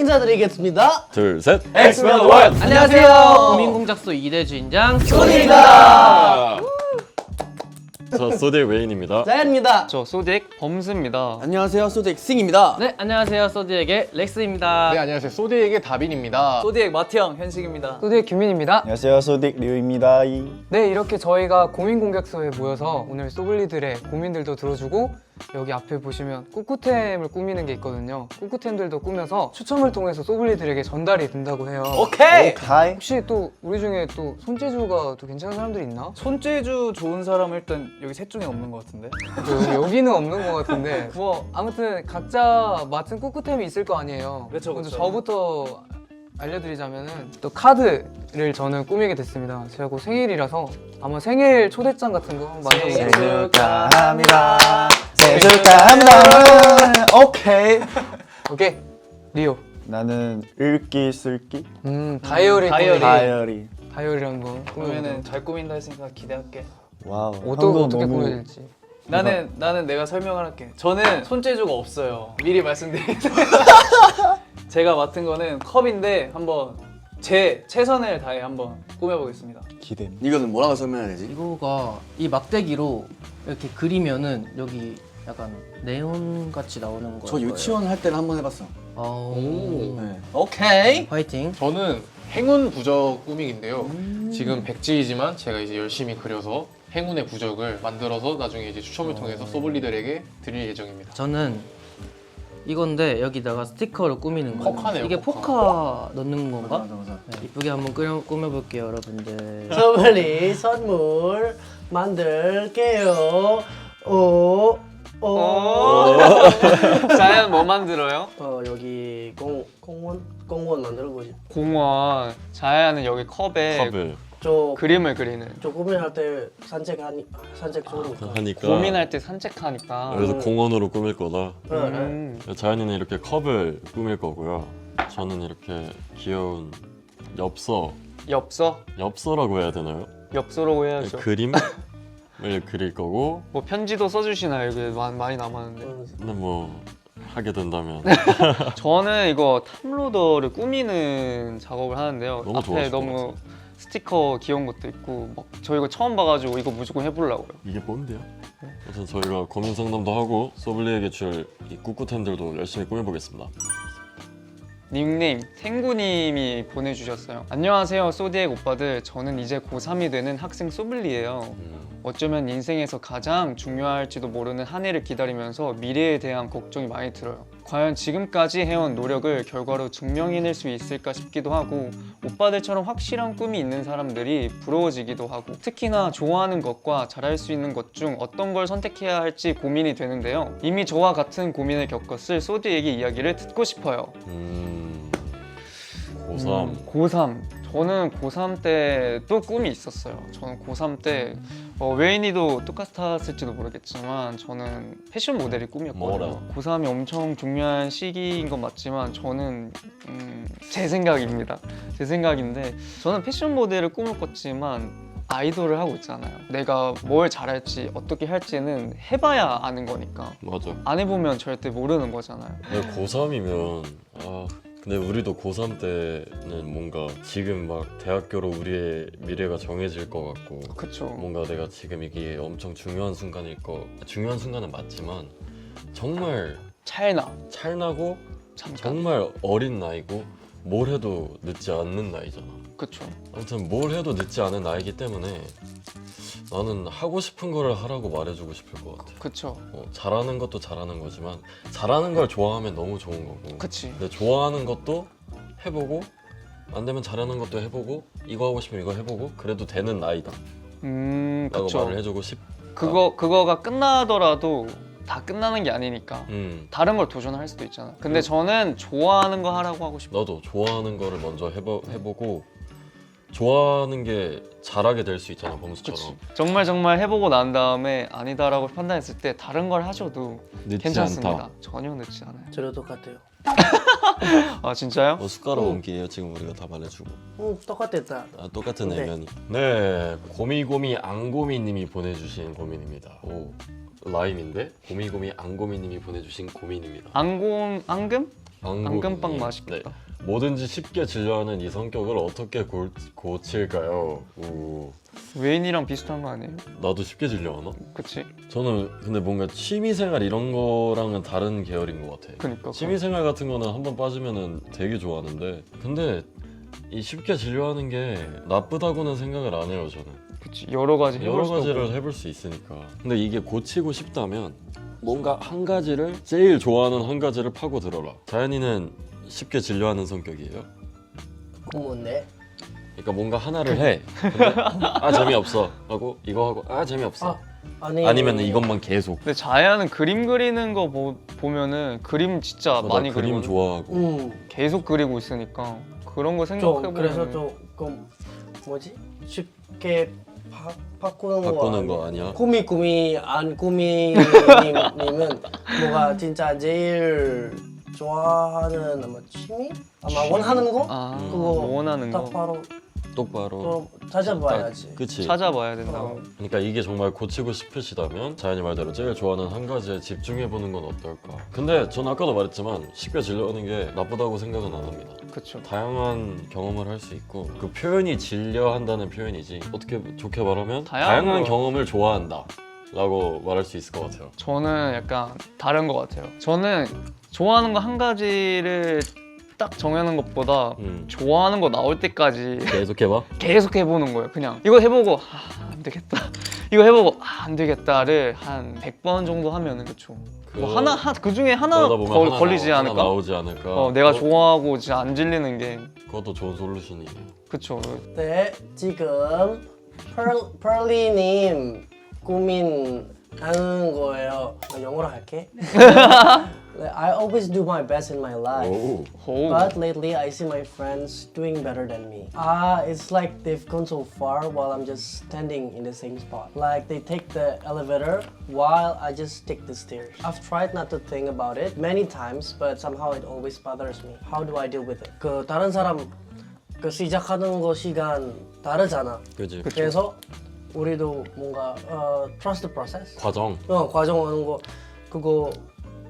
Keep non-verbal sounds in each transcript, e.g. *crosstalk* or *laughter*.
인사드리겠습니다. 둘, 셋. 엑스맨 원! 안녕하세요. 고민공작소 2대 주인장 저 소디의 웨인입니다. 자연입니다. 저 소딕 범수입니다. 안녕하세요 소잭 싱입니다 네, 안녕하세요. 소디에게 렉스입니다. 네 안녕하세요 소디에게 다빈입니다 소디엑 마티형 현식입니다 소디의 규민입니다. 안녕하세요 소딕 류입니다. 네, 이렇게 저희가 고민 공격소에 모여서 오늘 소블리들의 고민들도 들어주고 여기 앞에 보시면 꾸꾸템을 꾸미는 게 있거든요. 꾸꾸템들도 꾸며서 추첨을 통해서 소블리들에게 전달이 된다고 해요. 오케이 하이. 혹시 또 우리 중에 또 손재주가 또 괜찮은 사람들이 있나? 손재주 좋은 사람은 일단 여기 셋 중에 없는 것 같은데 여기, 여기는 없는 것 같은데 *laughs* 뭐 아무튼 각자 맡은 꾸꾸템이 있을 거 아니에요. 그쵸, 먼저 그쵸. 저부터 알려드리자면은 또 카드를 저는 꾸미게 됐습니다. 제가 곧 생일이라서 아마 생일 초대장 같은 거 만들어 축하합니다. 생일 축하합니다. 오케이. 오케이 리오. 나는 읽기 쓸기 음 다이어리 다이어리. 꾸미기. 다이어리. 다이어리 한번 그러면은 꾸미면은 잘 꾸민다 했으니까 기대할게 와우. 어떠, 형도 어떻게 너무 꾸며질지. 나는 나는 내가 설명을 할게 저는 손재주가 없어요 미리 말씀드리겠습니다 *laughs* 제가 맡은 거는 컵인데 한번 제 최선을 다해 한번 꾸며보겠습니다 기대. 이거는 뭐라고 설명해야 되지? 이거가 이 막대기로 이렇게 그리면은 여기 약간 네온 같이 나오는 거. 저 유치원 할 때는 한 번 해봤어 오. 네. 오케이 화이팅. 저는 행운 부적 꾸미기인데요 지금 백지이지만 제가 이제 열심히 그려서 행운의 부적을 만들어서 나중에 이제 추첨을 통해서 소블리들에게 드릴 예정입니다 저는 이건데 여기다가 스티커를 꾸미는 거예요. 포카네요, 이게 포카. 포카 넣는 건가? 맞아 맞아 네, 이쁘게 한번 꾸며, 꾸며볼게요, 여러분들. 선물리 선물 만들게요. 오, 오. *laughs* 자연 뭐 만들어요? 어 여기 공 공원 공원 만들어 보지. 공원. 자연은 여기 컵에 컵을 저 그림을 그리는. 저 고민할 때 산책하니 산책 좋으니까. 하니까 고민할 때 산책하니까. 그래서 공원으로 꾸밀 거다. 네, 네. 음. 자연이는 이렇게 컵을 꾸밀 거고요. 저는 이렇게 귀여운 엽서, 엽서? 엽서라고 해야 되나요? 엽서라고 해야죠. 그림 *laughs* 을 그릴 거고, 뭐 편지도 써주시나요? 이게 많- 많이 남았는데. 근데 뭐 하게 된다면 *laughs* 저는 이거 탑로더를 꾸미는 작업을 하는데요. 너무 앞에 좋아하실 것 너무 스티커 귀여운 것도 있고 막 저 이거 처음 봐가지고 이거 무조건 해보려고요. 이게 뭔데요? 아무튼 저희가 고민 상담도 하고 소블리에게 줄이 꿋꿋템들도 열심히 꾸며보겠습니다. 닉네임 탱구님이 보내주셨어요. 안녕하세요 소디액 오빠들. 저는 이제 고3이 되는 학생 소블리예요. 음, 어쩌면 인생에서 가장 중요할지도 모르는 한 해를 기다리면서 미래에 대한 걱정이 많이 들어요. 과연 지금까지 해온 노력을 결과로 증명해낼 수 있을까 싶기도 하고 오빠들처럼 확실한 꿈이 있는 사람들이 부러워지기도 하고 특히나 좋아하는 것과 잘할 수 있는 것 중 어떤 걸 선택해야 할지 고민이 되는데요. 이미 저와 같은 고민을 겪었을 소디에게 이야기를 듣고 싶어요. 음, 고3 고3 저는 고3 때도 꿈이 있었어요. 저는 고3 때 어, 웨인이도 똑같았을지도 모르겠지만 저는 패션 모델이 꿈이었거든요. 뭐라? 고3이 엄청 중요한 시기인 건 맞지만 저는 음, 제 생각입니다. 제 생각인데 저는 패션 모델을 꿈을 꿨지만 아이돌을 하고 있잖아요. 내가 뭘 잘할지 어떻게 할지는 해봐야 아는 거니까. 맞아. 안 해보면 절대 모르는 거잖아요. 근데 고3이면 아 근데 우리도 고3 때는 뭔가 지금 막 대학교로 우리의 미래가 정해질 것 같고 그쵸. 뭔가 내가 지금 이게 엄청 중요한 순간일 거 중요한 순간은 맞지만 정말 찰나. 찰나고 잠깐. 정말 어린 나이고 뭘 해도 늦지 않는 나이잖아 그쵸. 아무튼 뭘 해도 늦지 않은 나이기 때문에 나는 하고 싶은 거를 하라고 말해주고 싶을 것 같아. 그쵸. 어, 잘하는 것도 잘하는 거지만 잘하는 걸 좋아하면 너무 좋은 거고. 그치. 근데 좋아하는 것도 해보고 안 되면 잘하는 것도 해보고 이거 하고 싶으면 이거 해보고 그래도 되는 나이다. 음 라고 그쵸. 말을 해주고 싶 그거 그거가 끝나더라도 다 끝나는 게 아니니까 음, 다른 걸 도전할 수도 있잖아. 근데 저는 좋아하는 거 하라고 하고 싶어. 너도 좋아하는 거를 먼저 해보, 해보고 좋아하는 게 잘하게 될 수 있잖아 범수처럼. 그치. 정말 정말 해보고 난 다음에 아니다라고 판단했을 때 다른 걸 하셔도 늦지 괜찮습니다. 않다 전혀 늦지 않아요. 저도 똑같아요. *laughs* 아 진짜요? 어, 숟가락 옮기예요 지금 우리가 다 말해주고. 응 똑같았다. 아, 똑같은 네. 애면이. 네. 고미고미 앙고미님이 보내주신 고민입니다. 오 라임인데? 고미고미 앙고미님이 보내주신 고민입니다? 앙금- 앙금빵 예, 맛있겠다. 네. 뭐든지 쉽게 진료하는 이 성격을 어떻게 고, 고칠까요? 오, 웨인이랑 비슷한 거 아니에요? 나도 쉽게 진료하나? 그치? 저는 근데 뭔가 취미생활 이런 거랑은 다른 계열인 것 같아. 그니까 취미생활 같은 거는 한 번 빠지면은 되게 좋아하는데 근데 이 쉽게 진료하는 게 나쁘다고는 생각을 안 해요 저는. 그치 여러 가지 해볼 여러 수도 가지를 없고. 해볼 수 있으니까. 근데 이게 고치고 싶다면 뭔가 한 가지를 제일 좋아하는 한 가지를 파고 들어라. 자연이는 쉽게 진료하는 성격이에요. 공무원네. 그러니까 뭔가 하나를 해. 근데 아 재미없어 하고 이거 하고 아 재미없어. 아니 아니면 이것만 계속. 근데 자야는 그림 그리는 거 보, 보면은 그림 진짜 나 많이 그림. 좋아하고. 음. 계속 그리고 있으니까 그런 거 좀 생각해보면 그래서 조금 뭐지 쉽게 바, 바꾸는, 바꾸는 거거 아니야? 꾸미 꾸미 안 꾸미님은 *laughs* 뭐가 진짜 제일 좋아하는 아마 취미 아마 원하는 거아 음. 그거 원하는 딱 거 바로 똑바로. 좀 찾아봐야지. 그치. 찾아봐야 된다고. 그러니까 이게 정말 고치고 싶으시다면 자연이 말대로 제일 좋아하는 한 가지에 집중해 보는 건 어떨까? 근데 전 아까도 말했지만 쉽게 진료하는 게 나쁘다고 생각은 안 합니다. 그쵸. 다양한 경험을 할 수 있고 그 표현이 진료한다는 표현이지 어떻게 좋게 말하면 다양한 다양한, 거. 경험을 좋아한다. 라고 말할 수 있을 것 같아요. 저는 약간 다른 것 같아요. 저는 좋아하는 거 한 가지를 딱 정하는 것보다 음. 좋아하는 거 나올 때까지 계속 해봐. *laughs* 계속 해보는 거예요. 그냥 이거 해보고 아, 안 되겠다. *laughs* 이거 해보고 아, 안 되겠다를 한 100번 정도 하면은 그쵸. 뭐 그- 하나 하, 그 중에 하나 그러다 보면 걸, 하나 걸리지 나오- 않을까? 하나 나오지 않을까. 어, 내가 어, 좋아하고 진짜 안 질리는 게 그것도 좋은 솔루션이에요. 그쵸. 네, 지금 펄, 펄리님 고민하는 거예요. 나 영어로 할게. *laughs* I always do my best in my life. 오. 오. But lately, I see my friends doing better than me. Ah, it's like they've gone so far while I'm just standing in the same spot. Like they take the elevator while I just take the stairs. I've tried not to think about it many times, but somehow it always bothers me. How do I deal with it? 그 다른 사람 그 시작하는 거 시간 다르잖아. 그지. 그래서 우리도 뭔가 어, trust process. 과정. 어, 과정하는 거 그거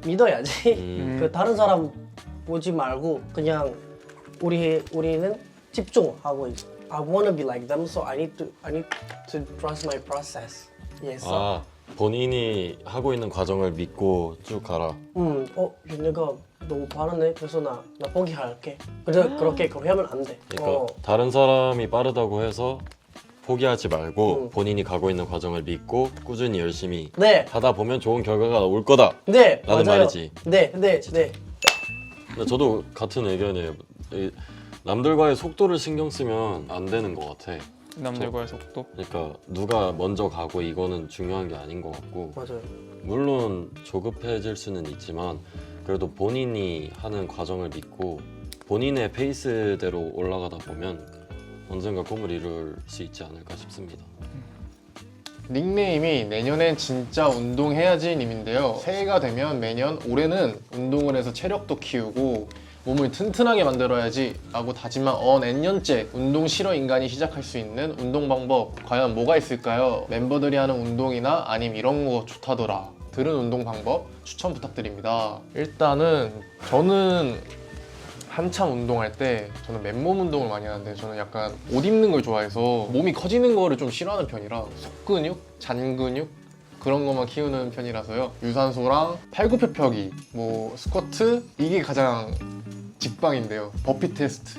믿어야지. 음. 그 다른 사람 보지 말고 그냥 우리 우리는 집중하고 있어. I wanna be like them, so I need to I need to trust my process. Yes. 아 본인이 하고 있는 과정을 믿고 쭉 가라. 음, 어, 얘네가 너무 빠르네. 그래서 나, 나 포기할게. 그래, 그렇게 그렇게 하면 안 돼. 그러니까 어, 다른 사람이 빠르다고 해서 포기하지 말고 음. 본인이 가고 있는 과정을 믿고 꾸준히 열심히 네, 하다 보면 좋은 결과가 올 거다. 네, 라는 맞아요. 말이지. 네, 네, 네. 근데 저도 같은 의견이에요. 이 남들과의 속도를 신경 쓰면 안 되는 것 같아. 남들과의 속도. 그러니까 누가 먼저 가고 이거는 중요한 게 아닌 것 같고 맞아요. 물론 조급해질 수는 있지만 그래도 본인이 하는 과정을 믿고 본인의 페이스대로 올라가다 보면 언젠가 꿈을 이룰 수 있지 않을까 싶습니다. 닉네임이 내년엔 진짜 운동해야지 님인데요. 새해가 되면 매년 올해는 운동을 해서 체력도 키우고 몸을 튼튼하게 만들어야지 라고 다짐한 어 N년째 운동 싫어 인간이 시작할 수 있는 운동 방법 과연 뭐가 있을까요? 멤버들이 하는 운동이나 아님 이런 거 좋다더라 들은 운동 방법 추천 부탁드립니다. 일단은 저는 한참 운동할 때 저는 맨몸 운동을 많이 하는데 저는 약간 옷 입는 걸 좋아해서 몸이 커지는 거를 좀 싫어하는 편이라 속근육, 잔근육 그런 것만 키우는 편이라서요. 유산소랑 팔굽혀펴기, 뭐 스쿼트 이게 가장 직방인데요. 버피 테스트.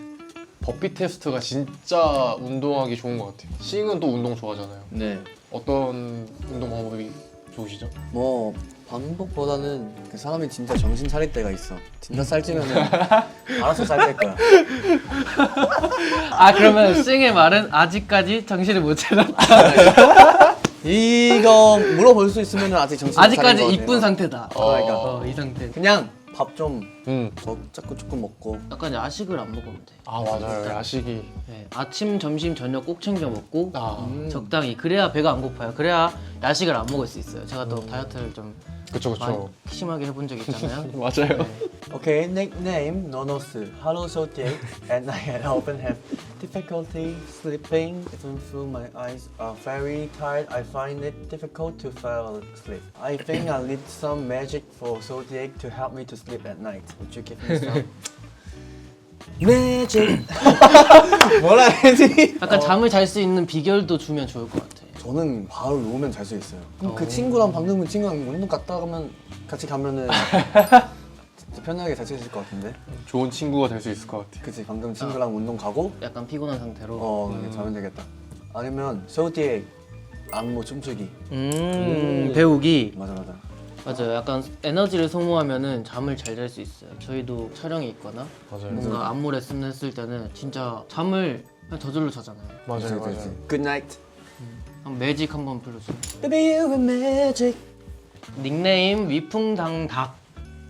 버피 테스트가 진짜 운동하기 좋은 것 같아요. 싱은 또 운동 좋아하잖아요. 네. 어떤 운동 방법이 좋으시죠? 뭐 방법보다는 그 사람이 진짜 정신 차릴 때가 있어. 진짜 살찌면은 *laughs* 알아서 살찔 거야. 아 그러면 싱의 말은 아직까지 정신을 못 차렸다. 이거 물어볼 수 있으면 아직 정신 못 아직까지 것 이쁜 같아요. 상태다. 그러니까. 어, 이 상태. 그냥 밥 좀 음. 자꾸 조금 먹고 약간 야식을 안 먹으면 돼. 아 맞아요. 야식이. 네, 아침, 점심, 저녁 꼭 챙겨 먹고 아 적당히 그래야 배가 안 고파요. 그래야 야식을 안 먹을 수 있어요. 제가 또 다이어트를 좀 그쵸 많이 그쵸. 심하게 해본 적 있잖아요. 맞아요. Okay, nickname Nonos. Hello, so Jake, and I had often have difficulty sleeping even though my eyes are very tired. I find it difficult to fall asleep. I think I need some magic for Zodiac to help me to sleep at night. Would you give me some? magic. 뭐라 해야지? 약간 잠을 잘 수 있는 비결도 주면 좋을 것 같아. 저는 바로 누우면 잘 수 있어요. 그럼 그 친구랑 방금 그 친구랑 운동 갔다 가면 같이 가면은 *laughs* 진짜 편하게 잘수 있을 것 같은데. 좋은 친구가 될 수 있을 것 같아. 그치 방금 친구랑 운동 가고 약간 피곤한 상태로. 어 이렇게 자면 되겠다. 아니면 소디의 안무 춤추기. 음, 배우기. 맞아 맞아. 맞아요. 약간 에너지를 소모하면은 잠을 잘 잘 수 있어요. 저희도 촬영이 있거나 맞아요. 뭔가 안무 레슨 했을 때는 진짜 잠을 그냥 저절로 자잖아요. 맞아요, 맞아요. Good night. 한번 매직 한번 불러주세요. Baby you are magic. 닉네임 위풍당닭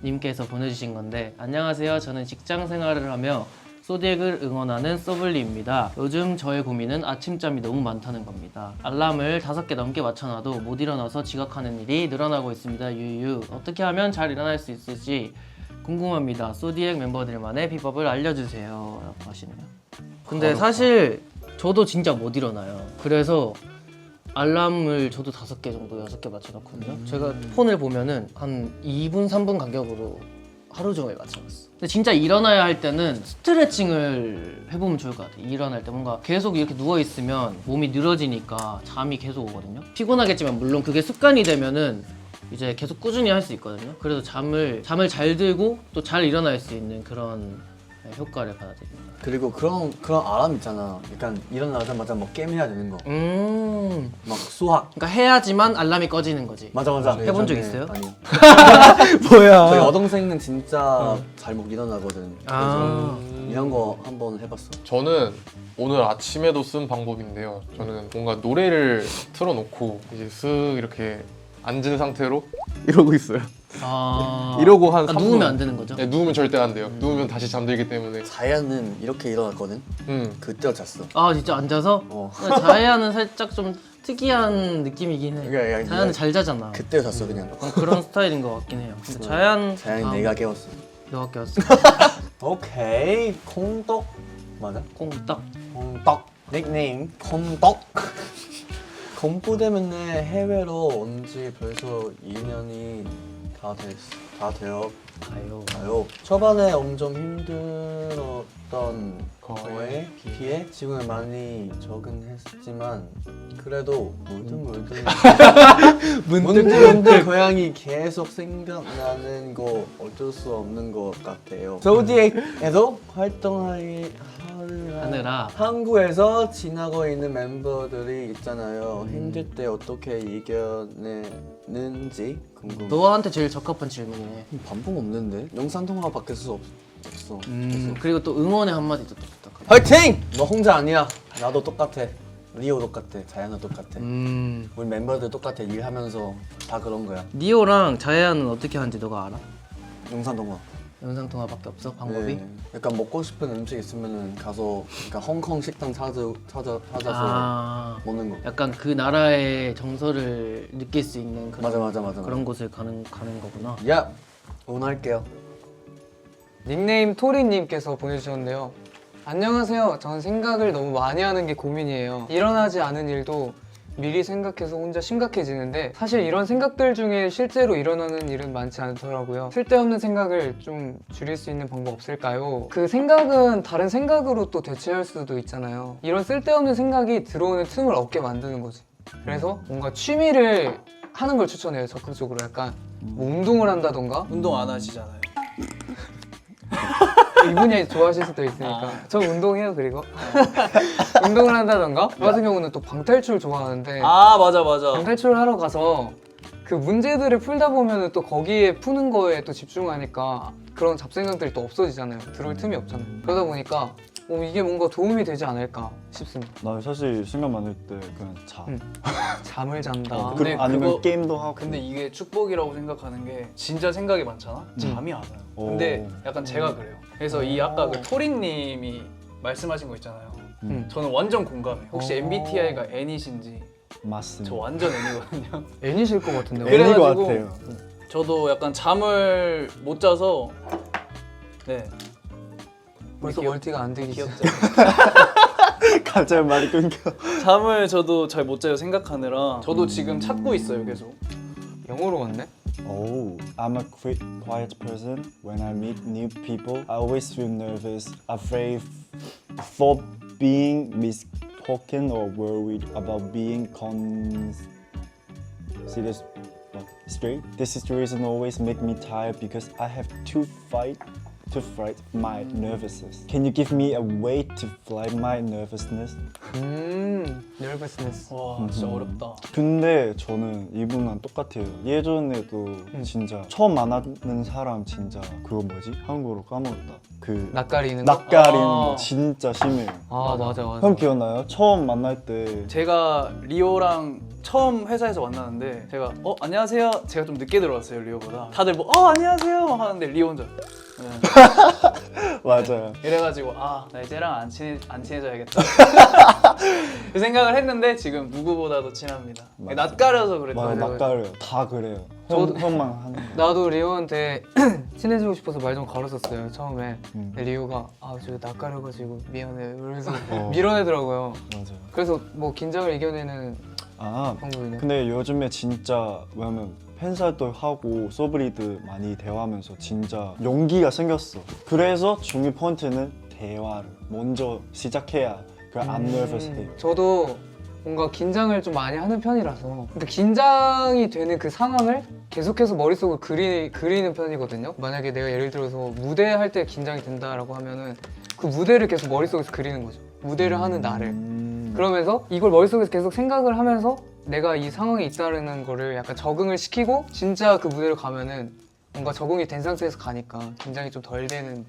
님께서 보내주신 건데 안녕하세요. 저는 직장 생활을 하며 소디액을 응원하는 소블리입니다. 요즘 저의 고민은 아침잠이 너무 많다는 겁니다. 알람을 다섯 개 넘게 맞춰놔도 못 일어나서 지각하는 일이 늘어나고 있습니다. 유유 어떻게 하면 잘 일어날 수 있을지 궁금합니다. 소디액 멤버들만의 비법을 알려주세요. 라고 하시네요. 근데 사실 저도 진짜 못 일어나요. 그래서 알람을 저도 다섯 개 정도 여섯 개 맞춰놨거든요. 제가 폰을 보면은 한 2분 3분 간격으로 하루 종일 맞춰놨어. 근데 진짜 일어나야 할 때는 스트레칭을 해보면 좋을 것 같아요. 일어날 때 뭔가 계속 이렇게 누워 있으면 몸이 늘어지니까 잠이 계속 오거든요. 피곤하겠지만 물론 그게 습관이 되면은 이제 계속 꾸준히 할 수 있거든요. 그래서 잠을 잠을 잘 들고 또 잘 일어날 수 있는 그런 효과를 받아들입니다. 그리고 그런 그런 알람 있잖아. 약간 일어나자마자 뭐 게임 해야 되는 거. 음, 막 수학. 그러니까 해야지만 알람이 꺼지는 거지. 맞아 맞아. 해본 적 예전에- 있어요? 아니요. *laughs* 뭐야? 저희 여동생은 진짜 잘 못 일어나거든. 그래서 아. 이런 거 한번 해봤어. 저는 오늘 아침에도 쓴 방법인데요. 저는 뭔가 노래를 틀어놓고 이제 쓱 이렇게 앉은 상태로 *laughs* 이러고 있어요. 아, *laughs* 이러고 한 아, 3분. 누우면 안 되는 거죠? 네, 누우면 절대 안 돼요. 누우면 다시 잠들기 때문에. 자야는 이렇게 일어났거든. 음. 그때 잤어. 아 진짜 앉아서? 어. 자야는 살짝 좀 특이한 느낌이긴 해. 그러니까 약간 자야는 잘 자잖아. 그때 잤어 그냥. 약간 그런 스타일인 것 같긴 해요. 근데 자야는 자연히 아, 내가 깨웠어. 너가 꼈어. *laughs* 오케이. 콩떡 맞아? 꽁딱. 콩떡. 닉네임 콩떡. 공부되면 해외로 온 지 벌써 2년이 다 됐, 다 되어 가요. 가요. 초반에 엄청 힘들었던 거에 거에 비해 지금은 많이 적응했지만 그래도 물든 물든 *laughs* 문득 문득 고양이 계속 생각나는 거 어쩔 수 없는 것 같아요. 조디에도 활동하기 하느라. 한국에서 지나고 있는 멤버들이 있잖아요. 힘들 때 어떻게 이겨내 는지 궁금. 너한테 제일 적합한 질문이네. 반복 없는데 영상 통화 밖에 수 없, 없어. 음, 그리고 또 응원의 한마디도 또 부탁합니다. 화이팅! 너 혼자 아니야. 나도 똑같아. 리오 똑같아. 자연아 똑같아. 음, 우리 멤버들 똑같아. 일하면서 다 그런 거야. 니오랑 자야는 어떻게 하는지 너가 알아? 영상 통화. 영상 통화밖에 없어 방법이? 네. 약간 먹고 싶은 음식 있으면은 가서 그러니까 홍콩 식당 찾아 찾아 찾아서 아, 먹는 거. 약간 그 나라의 정서를 느낄 수 있는 그런, 맞아 맞아 맞아. 그런 곳을 가는 가는 거구나. 야 응원할게요. 닉네임 토리님께서 보내주셨는데요. 안녕하세요. 전 생각을 너무 많이 하는 게 고민이에요. 일어나지 않은 일도 미리 생각해서 혼자 심각해지는데 사실 이런 생각들 중에 실제로 일어나는 일은 많지 않더라고요. 쓸데없는 생각을 좀 줄일 수 있는 방법 없을까요? 그 생각은 다른 생각으로 또 대체할 수도 있잖아요. 이런 쓸데없는 생각이 들어오는 틈을 얻게 만드는 거지. 그래서 뭔가 취미를 하는 걸 추천해요. 적극적으로 약간 뭐 운동을 한다던가 운동 안 하시잖아요. *laughs* 이분이 좋아하실 수도 있으니까. 저 운동해요 그리고. *laughs* 운동을 한다던가? 저 같은 경우는 또 방탈출 좋아하는데. 아 맞아 맞아. 방탈출을 하러 가서 그 문제들을 풀다 보면은 또 거기에 푸는 거에 또 집중하니까 그런 잡생각들이 또 없어지잖아요. 들어올 틈이 없잖아요. 그러다 보니까 어, 이게 뭔가 도움이 되지 않을까 싶습니다 나 사실 생각 많을 때 그냥 자. 음. 잠을 잔다 어, 그, 근데 아니면 그거- 게임도 하고. 근데 이게 축복이라고 생각하는 게 진짜 생각이 많잖아. 잠이 안 와요. 근데 약간 제가 그래요. 그래서 이 아까 그 토리님이 말씀하신 거 있잖아요. 음. 저는 완전 공감해요. 혹시 오. MBTI가 N이신지 맞습니다. 저 완전 N이거든요. *laughs* 애니실 것 같은데 N인 것 그래가지고 같아요. 저도 약간 잠을 못 자서 네 벌써 멀티가 안 되기 시작. 갑자기 말이 끊겨. 잠을 저도 잘 못 자요 생각하느라 저도 지금 찾고 있어요 계속. 영어로 갔네? Oh, I'm a quiet, quiet person. When I meet new people, I always feel nervous, afraid for being misspoken or worried about being considered what, straight. This situation always make me tired because I have to fight to fight my nervousness. Can you give me a way to fight my nervousness? 음, nervousness. 와 진짜 어렵다. 근데 저는 이분랑 똑같아요. 예전에도 진짜 처음 만나는 사람 진짜 그거 뭐지? 한국어로 까먹었다. 그 낯가리는 거? 낯가리는 아. 거 진짜 심해요. 아, 맞아, 맞아. 형 기억나요? 처음 만날 때 제가 리오랑 처음 회사에서 만나는데 제가 어 안녕하세요. 제가 좀 늦게 들어왔어요 리오보다. 다들 뭐 어 안녕하세요 하는데 리오 혼자. 네. *laughs* 맞아요. 이래가지고 아 나 이제랑 안 친해 안 친해져야겠다. *laughs* 그 생각을 했는데 지금 누구보다도 친합니다. 맞아. 낯가려서 그랬다. 맞아 낯가려요. 다 그래요. 형, 저도- 형만 하는 거. 나도 리오한테 *clears throat* 친해지고 싶어서 말 좀 걸었었어요 처음에 음. 근데 리오가 아저 낯가려가지고 미안해 이러면서 어. *laughs* 밀어내더라고요 맞아요. 그래서 뭐 긴장을 이겨내는 아 방법이네 근데 요즘에 진짜 왜냐면 팬살도 하고 소브리드 많이 대화하면서 진짜 용기가 생겼어. 그래서 중요 포인트는 대화를 먼저 시작해야 그안 nervous 해요. 저도 뭔가 긴장을 좀 많이 하는 편이라서 그러니까 긴장이 되는 그 상황을 계속해서 머릿속을 그리, 그리는 편이거든요 만약에 내가 예를 들어서 무대 할 때 긴장이 된다라고 하면은 그 무대를 계속 머릿속에서 그리는 거죠 무대를 하는 나를 음. 그러면서 이걸 머릿속에서 계속 생각을 하면서 내가 이 상황에 있다는 거를 약간 적응을 시키고 진짜 그 무대로 가면은 뭔가 적응이 된 상태에서 가니까 긴장이 좀 덜 되는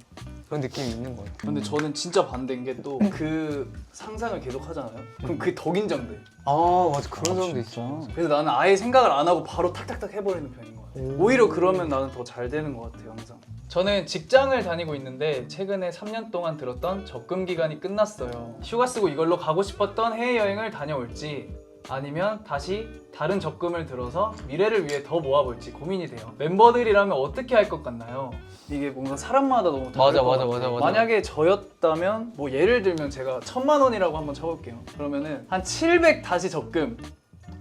그런 느낌이 있는 거예요 근데 저는 진짜 반대인 게 또 그 상상을 계속 하잖아요. 그럼 그게 더 긴장돼. 아 맞아 그런 아, 사람도 있어? 그래서 나는 아예 생각을 안 하고 바로 탁탁탁 해버리는 편인 것 같아요. 오히려 그러면 나는 더 잘 되는 것 같아요, 항상. 저는 직장을 다니고 있는데 최근에 3년 동안 들었던 적금 기간이 끝났어요. 휴가 쓰고 이걸로 가고 싶었던 해외여행을 다녀올지 아니면 다시 다른 적금을 들어서 미래를 위해 더 모아볼지 고민이 돼요. 멤버들이라면 어떻게 할 것 같나요? 이게 뭔가 사람마다 너무 다를 맞아, 것 맞아, 같아요. 맞아, 맞아. 만약에 저였다면 뭐 예를 들면 제가 천만 원이라고 한번 쳐볼게요. 그러면은 한 700 다시 적금,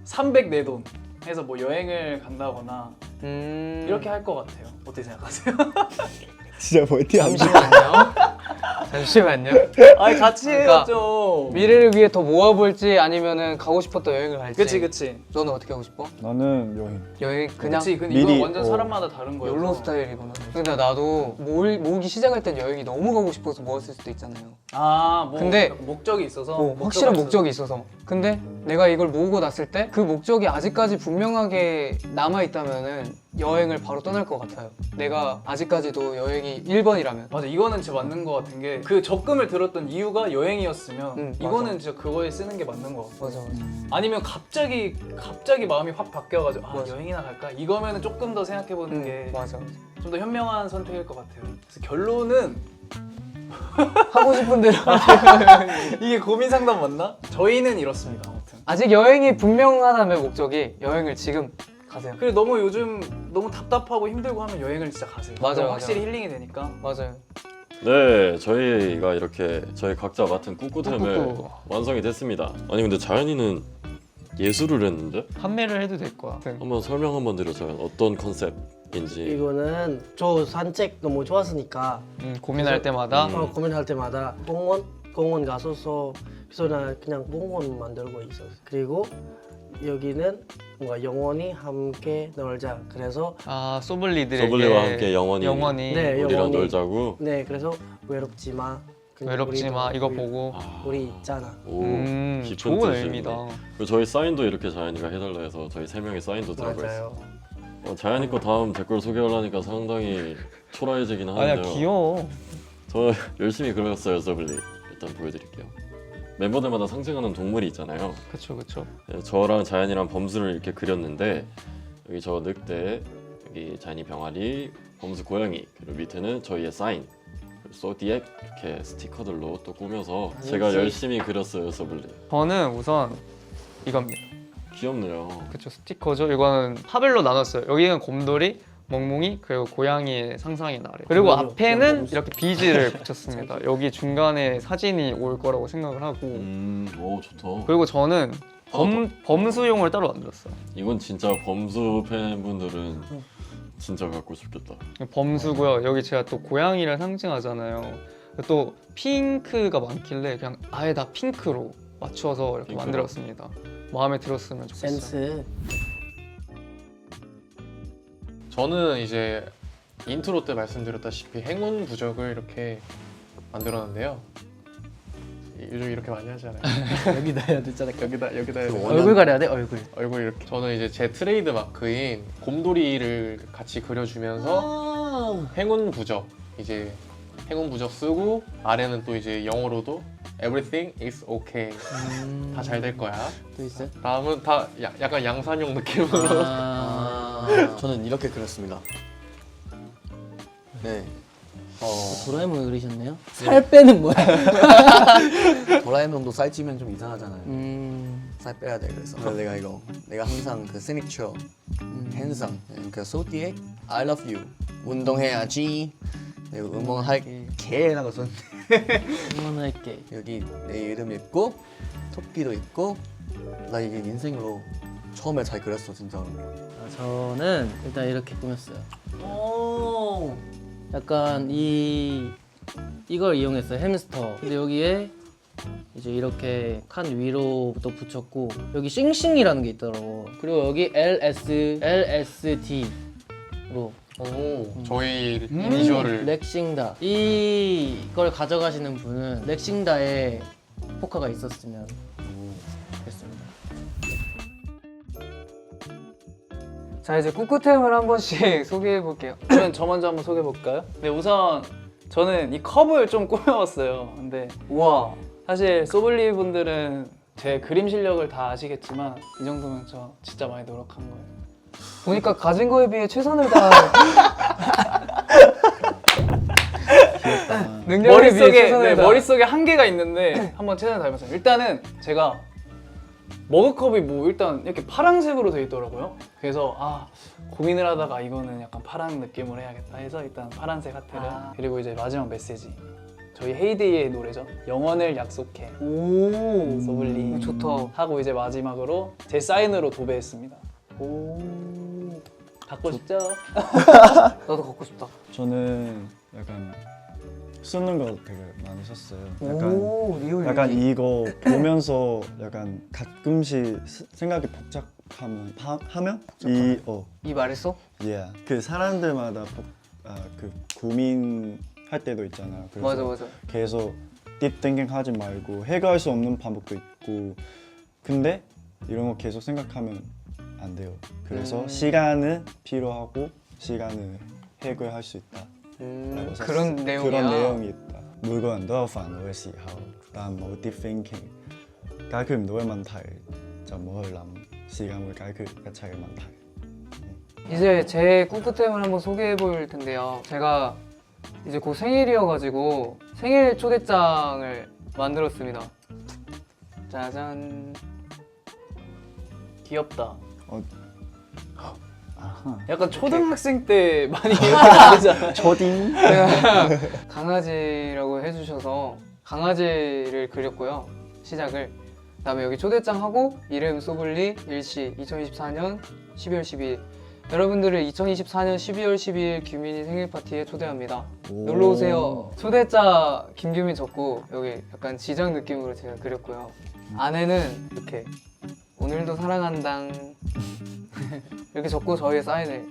300 내 돈 해서 뭐 여행을 간다거나 음... 이렇게 할 것 같아요. 어떻게 생각하세요? *laughs* 진짜 뭐 어디 안 잠시만요 잠시만요 아니 같이 그러니까 해야죠. 미래를 위해 더 모아볼지 아니면은 가고 싶었던 여행을 갈지 그치 그치. 너는 어떻게 하고 싶어? 나는 여행. 여행 그냥 그치. 근데 미리, 이건 완전 어. 사람마다 다른 거예요. 욜로 스타일이구나 근데 나도 모을, 모으기 시작할 땐 여행이 너무 가고 싶어서 모았을 수도 있잖아요 아, 뭐 근데- 목적이 있어서 어, 목표가 확실한 있어서. 목적이 있어서 근데 내가 이걸 모으고 났을 때 그 목적이 아직까지 분명하게 남아 있다면은 여행을 바로 떠날 것 같아요 내가 아직까지도 여행이 1번이라면 맞아 이거는 진짜 맞는 것 같은 게그 적금을 들었던 이유가 여행이었으면 응, 이거는. 진짜 그거에 쓰는 게 맞는 것 같고 맞아 맞아 아니면 갑자기 갑자기 마음이 확 바뀌어가지고 아 맞아. 여행이나 갈까 이거면은 조금 더 생각해보는 응, 게 맞아 좀더 현명한 선택일 것 같아요. 그래서 결론은 *laughs* 하고 싶은 대로 *laughs* 이게 고민 상담 맞나? 저희는 이렇습니다. 아무튼. 아직 여행이 분명하다면 목적이 여행을 지금 가세요 그리고 너무 요즘 너무 답답하고 힘들고 하면 여행을 진짜 가세요. 맞아, 그럼 맞아. 확실히 힐링이 되니까. 맞아요 네, 저희가 이렇게 저희 각자 맡은 꾹꾹템을 꾹꾹. 완성이 됐습니다. 아니 근데 자연이는 예술을 했는데 판매를 해도 될 거야. 한번 설명 한번 드려줘요. 어떤 컨셉인지. 이거는 저 산책 너무 좋았으니까 음, 고민할 때마다 음. 어, 고민할 때마다 공원 공원 가서 서 그래서 나 그냥 공원 만들고 있었어. 그리고 여기는 뭔가 영원히 함께 놀자. 그래서 아 소블리들에게 소블리와 함께 영원히, 영원히 네, 우리랑 영원히. 놀자고. 네 그래서 외롭지 마. 그냥 외롭지 우리도 마 이거 우리- 보고 아, 우리 있잖아. 오, 음, 깊은 좋은 뜻이네. 의미다. 그리고 저희 사인도 이렇게 자연이가 해달라 해서 저희 세 명의 사인도 들어가 있어요. 맞아요. 어, 자연이 거 다음 댓글 소개하려니까 상당히 초라해지긴 아니야 하는데요. 귀여워. 저 열심히 그렸어요, 서블리. 일단 보여드릴게요. 멤버들마다 상징하는 동물이 있잖아요. 그쵸 그쵸. 네, 저랑 자연이랑 범수를 이렇게 그렸는데 여기 저 늑대, 여기 자연이 병아리, 범수 고양이 그리고 밑에는 저희의 사인 소디액 이렇게 스티커들로 또 꾸며서 제가 열심히 그렸어요, 서블리. 저는 우선 이겁니다. 귀엽네요. 그쵸 스티커죠. 이거는 파벨로 나눴어요. 여기는 곰돌이, 멍멍이? 그리고 고양이의 상상의 나래 그리고 앞에는 이렇게 비즈를 붙였습니다. *laughs* 여기 중간에 사진이 올 거라고 생각을 하고. 음, 오 좋다. 그리고 저는 범, 범수용을 따로 만들었어요. 이건 진짜 범수 팬분들은 진짜 갖고 싶겠다. 범수고요. 여기 제가 또 고양이를 상징하잖아요. 또 핑크가 많길래 그냥 아예 다 핑크로 맞추어서 이렇게 핑크로. 만들었습니다. 마음에 들었으면 좋겠어요. 센스. 저는 이제 인트로 때 말씀드렸다시피 행운 부적을 이렇게 만들었는데요. 요즘 이렇게 많이 하잖아요. *laughs* 여기다 해야 되잖아. 여기다 여기다 해야 되고. 얼굴 가려야 돼 얼굴. 얼굴 이렇게. 저는 이제 제 트레이드 마크인 곰돌이를 같이 그려주면서 행운 부적 이제 행운 부적 쓰고 아래는 또 이제 영어로도 Everything is okay. 다 잘 될 거야. 또 있어요? 다음은 다 야- 약간 양산형 느낌으로. 아, 저는 이렇게 그렸습니다. 네. 어, 도라에몽 그리셨네요. 살 빼는 뭐야? *laughs* 도라에몽도 살 찌면 좀 이상하잖아요. 음, 살 빼야 돼 그래서. 그래서 내가 이거 내가 항상 그 시그니처 핸섬 그 소띠에 I love you 운동해야지 그리고 응원할게라고 썼는데 응원할게. 여기 내 이름 있고 토끼도 있고 나 이게 인생으로 처음에 잘 그렸어 진짜로. 아, 저는 일단 이렇게 꾸몄어요. 오, 약간 이 이걸 이용했어요 햄스터. 근데 여기에 이제 이렇게 칸 위로 또 붙였고 여기 싱싱이라는 게 있더라고. 그리고 여기 LS LSD로 오, 저희 이니셜을 렉싱다. 이걸 가져가시는 분은 렉싱다에 포카가 있었으면 좋겠습니다. 자 이제 꾸꾸템을 한 번씩 *laughs* 소개해 볼게요. 그러면 저 먼저 한번 소개해 볼까요? 네 우선 저는 이 컵을 좀 *laughs* 꾸며봤어요. 근데 우와. 사실 소블리 분들은 제 그림 실력을 다 아시겠지만 이 정도면 저 진짜 많이 노력한 거예요. 보니까 가진 거에 비해 최선을 다한 *laughs* 능력에 비해 머릿속에 최선을 네, 다. 머릿속에 한계가 있는데 한번 최선을 다해봤어요. 일단은 제가 머그컵이 뭐 일단 이렇게 파란색으로 되어 있더라고요. 그래서 아 고민을 하다가 이거는 약간 파란 느낌으로 해야겠다 해서 일단 파란색 하트를 아. 그리고 이제 마지막 메시지 저희 헤이데이의 노래죠. 영원을 약속해. 오. 소블리 오, 좋다. 하고 이제 마지막으로 제 사인으로 도배했습니다. 오. 갖고 싶죠? *laughs* 나도 갖고 싶다. 저는 약간 쓰는 거 되게 많이 썼어요. 약간 오 리얼. 약간 이거 보면서 약간 가끔씩 스- 생각이 복잡하면 파- 하면 이어 이 말했어? 예. 그 사람들마다 복, 아, 그 고민할 때도 있잖아. 그래서 맞아 맞아. 계속 thinking 하지 말고 해결할 수 없는 방법도 있고 근데 이런 거 계속 생각하면 안 돼요. 그래서 음. 시간은 필요하고 시간을 해결할 수 있다. 음, 라고 썼어. 그런 내용이야. 그런 내용이 있다. 每個人都有煩惱嘅時候，但冇 deep thinking，解決唔到嘅問題就唔好去諗，時間會解決一切嘅問題。 이제 제 꾸꾸템을 한번 소개해 볼 텐데요. 제가 이제 곧 생일이어가지고 생일 초대장을 만들었습니다. 짜잔. 귀엽다. 어. 약간 초등학생 때 많이 만들잖아요. *laughs* 초딩 제가 강아지라고 해주셔서 강아지를 그렸고요. 시작을. 그다음에 여기 초대장 하고 이름 소블리 일시 2024년 12월 12일. 여러분들을 2024년 12월 12일 규민이 생일 파티에 초대합니다. 놀러 오세요. 초대자 김규민 적고 여기 약간 지정 느낌으로 제가 그렸고요. 안에는 이렇게 오늘도 사랑한당 *laughs* 이렇게 적고 저희의 사인을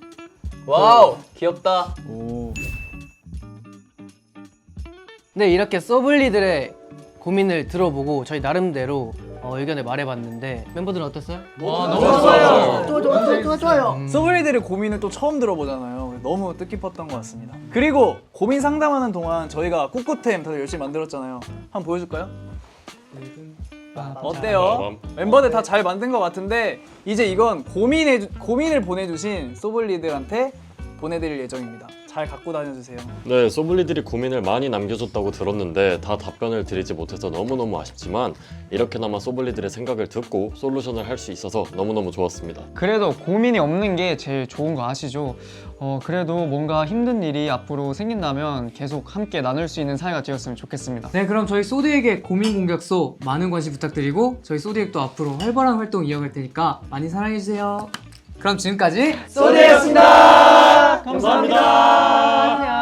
와우 귀엽다. 오 네 이렇게 서블리들의 고민을 들어보고 저희 나름대로 어, 의견을 말해봤는데 멤버들은 어땠어요? 와 너무 좋아요. 소블리들의 고민을 또 처음 들어보잖아요. 너무 뜻깊었던 것 같습니다. 그리고 고민 상담하는 동안 저희가 꿋꿋템 다들 열심히 만들었잖아요. 한번 보여줄까요? 어때요? 멤버들 다 잘 만든 것 같은데 이제 이건 고민해 고민을 보내주신 소블리들한테 보내드릴 예정입니다. 잘 갖고 다녀주세요. 네, 소블리들이 고민을 많이 남겨줬다고 들었는데 다 답변을 드리지 못해서 너무너무 아쉽지만 이렇게나마 소블리들의 생각을 듣고 솔루션을 할 수 있어서 너무너무 좋았습니다. 그래도 고민이 없는 게 제일 좋은 거 아시죠? 어, 그래도 뭔가 힘든 일이 앞으로 생긴다면 계속 함께 나눌 수 있는 사이가 되었으면 좋겠습니다. 네, 그럼 저희 소드에게 고민 공격소 많은 관심 부탁드리고 저희 소드액도 앞으로 활발한 활동 이어갈 테니까 많이 사랑해 주세요. 그럼 지금까지 소대였습니다. 감사합니다. 감사합니다.